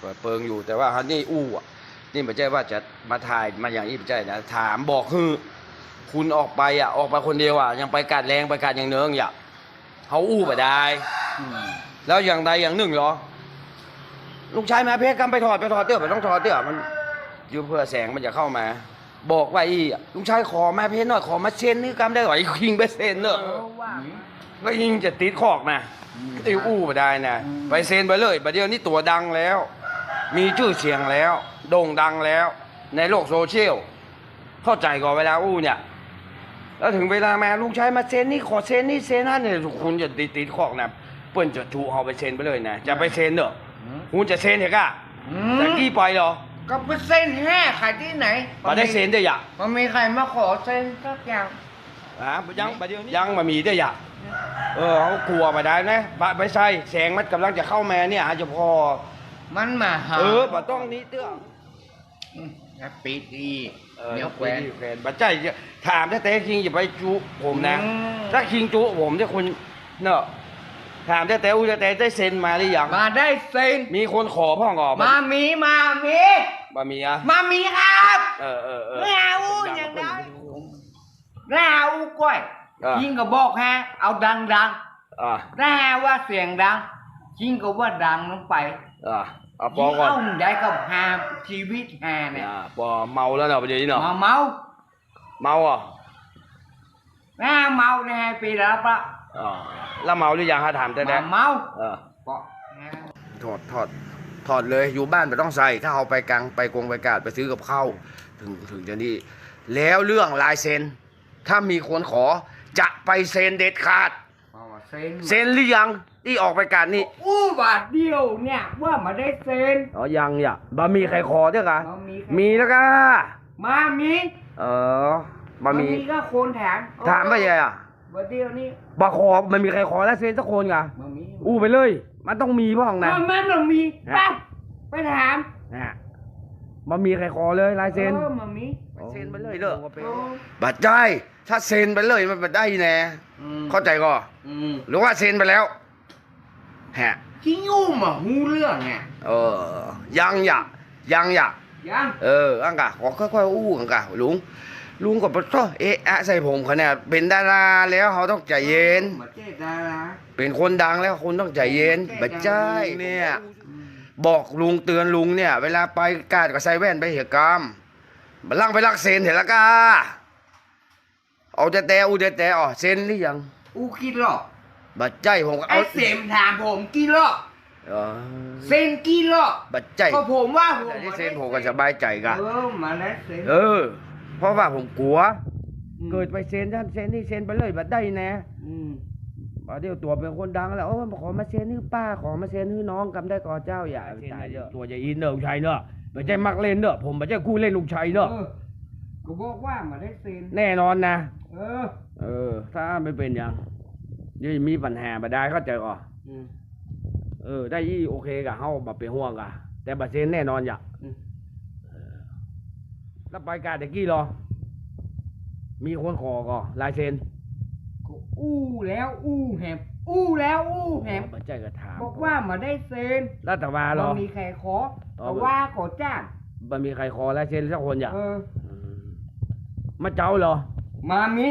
เปิดเปิงอยู่แต่ว่าฮันนี่อู้อะนี่ไม่ใช่ว่าจะมาถ่ายมาอย่างนี้ไม่ใช่นะถามบอกคือคุณออกไปอะออกไปคนเดียวอะยังไปกัดแรงไปกัดอย่างเนื้องอย่าเขาอู้ไปได้อืมแล้วอย่างใดอย่างหนึ่งเหรอ ลูกชายมาเพชรกำไปถอดไปถอดเตื้อไปต้องถอดเตื้อมันอยู่เพื่อแสงมันจะเข้ามา บอกว่าอีลูกชายขอมาเพชรหน่อยขอมาเซ็นนี่กำได้หรอไอ้คิงไปเซ็นเนอะว่าก็ยิงจะติดขอกนะติวอู้ไปได้นะไปเซ็นไปเลยประเดี๋ยวนี้ตัวดังแล้ว มีชื่อเสียงแล้ว โด่งดังแล้ว ในโลกโซเชียล เข้าใจก่อนเวลาอู้เนี่ย แล้วถึงเวลามาลูกชายมาเซ็นนี่ขอเซ็นนี่เซ็นนั่นเนี่ยคุณจะติดติดขอกนะเปิ้นจะจูเอาไปเซ็นไปเลยนะจะไปเซ็นเนอะคุณจะเซ็นเหรอกะอืแต่มกี้ไปเหรอก็ไปเส้นแห่ขายที่ไหนมาได้เซ็นได้อยะมันมีใครมาขอเส้นสักอย่างอะยังประเดี๋ยวนี้ยังมามีได้อยะเออเขากลัวไปได้นะบะไม่ใช่แสงมันกำลังจะเข้ามาเนี่ยอาจจะพอ มันมาหาเออบ่ต้องนี้เตื้อมแล้วปิดอีกเออเดี๋ยวแขวนแขวนบัดใจจะถามถ้าแต่คิงอย่าไปจุผมนะอืมถ้าคิงจุผมเนี่ยคุณเนอะถามแต่แต่อุ้ยแต่ได้เซ็นมาหรือยังมาได้เซ็นมีคนขอพ่องอมามีมามีบะมีอะมามีครับเออเออเออไม่เอาอย่างนั้นไม่เอาก้อยอะยิงก็บอกฮะเอาดังดังอะๆถ้าหาว่าเสียงดัง ยิงก็ว่าดังลงไปอะเอาปยิองก่อนเอาได้กับหาชีวิตหาเนี่ยอะปอเมาแล้วเนาะประเดี๋ยวนี้เนาะมาเมาเมาอะหน้าเมาเนี่ยไปแล้วปะอะแล้วเมาหรือยังฮะถามแต่แต่มาเมาเออก็ถอดถอดถอดเลยอยู่บ้านไม่ต้องใส่ ถ้าเอาไปกลางไปกงไปกาดไปซื้อกับข้าวถึงถึงจะนี่แล้วเรื่องลายเซ็น ถ้ามีคนขอจะไปเซ็นเด็ดขาด เอามาเซ็นเซ็นหรือยังที่ออกไปการนี่อู้บาทเดียวเนี่ยว่ามาได้เซ็นอ๋อยังอย่าบะมีใครขอเด้อกะบ่มีใครมีแล้วก็มามีเออบะมีก็คนถามถามว่าไงอะบาทเดียวนี่บะขอมันมีใครขอแล้วเซ็นสักคนกะมามีอู้ไปเลย มันต้องมีพ่องนะมันมันต้องมีไปไปถามนะ บะมีใครขอเลยลายเซ็น ออมามีเซ็นไปเลยเด้อโอ้บัตรได้ถ้าเซ็นไปเลยมันบัตรได้แน่อืมเข้าใจก็อืมหรือว่าเซ็นไปแล้วฮะที่ยุ่มอะหูเรื่องไงเออยังอยากยังอยากยังเอออังกะขอค่อยๆอู้อังกะลุงลุงก็ปะท้อเอะอะใส่ผมเขาเนี่ยเป็นดาราแล้วเขาต้องใจเย็น มาเจดาราเป็นคนดังแล้วคุณต้องใจเย็นบัดใจเนี่ย บอกลุงเตือนลุงเนี่ย เวลาไปกาดก็ใส่แว่นไปเหตุกรรมบัลังไปลักเซ็นเห็นละกาเอาแต่แต่อูแต่แต่อ๋อเซ็นหรือยังอู้กี่รอบบัดใจผมก็ไอ้เอาเสมถามผมกี่รอบเออเซ็นกี่รอบบัดใจก็ผมว่าผมแต่ที่เซ็นผมก็สบายใจกะเออมาแล้วเซ็นเออ เพราะว่าผมกลัวมเกิดไปเซ็นท่านเซ็นนี่เซ็นไปเลยบัดได้แน่อืมบัด เดียวตัวเป็นคนดังแล้วโอ้ขอมาเซ็นให้ป้าขอมาเซ็นให้น้องกำได้ก่อเจ้าอย่าตายเด้อตัวใหญ่อินเนอะลูกชายเนอะไม่ใช่มักเล่นเนอะผมไม่ใช่คู่เล่นลูกชายเนอะเออก็บอกว่ามาได้เซ็นแน่นอนนะ เออ เออ ถ้าไม่เป็นอย่างยังมีปัญหาบัดได้เข้าใจก่ออืมเออ ได้ยี่โอเคกะเฮาบัเป็นห่วงกะแต่บัดเซ็นแน่นอนอย่าอืมเออแล้วไปกาตะกี้รอมีคนขอก่อลายเซ็น ก็อู้แล้วอู้แหมอู้แล้วอู้แหมบัดใจก็ถามบอกว่ามาได้เซ็นแล้วแต่ว่าเหรมัอมีใครขอต่อแต่ไปว่าขอจ้างมันมีใครขอลายเซ็นสักคนอย่าเออมมาเจ้าเหรอ มามี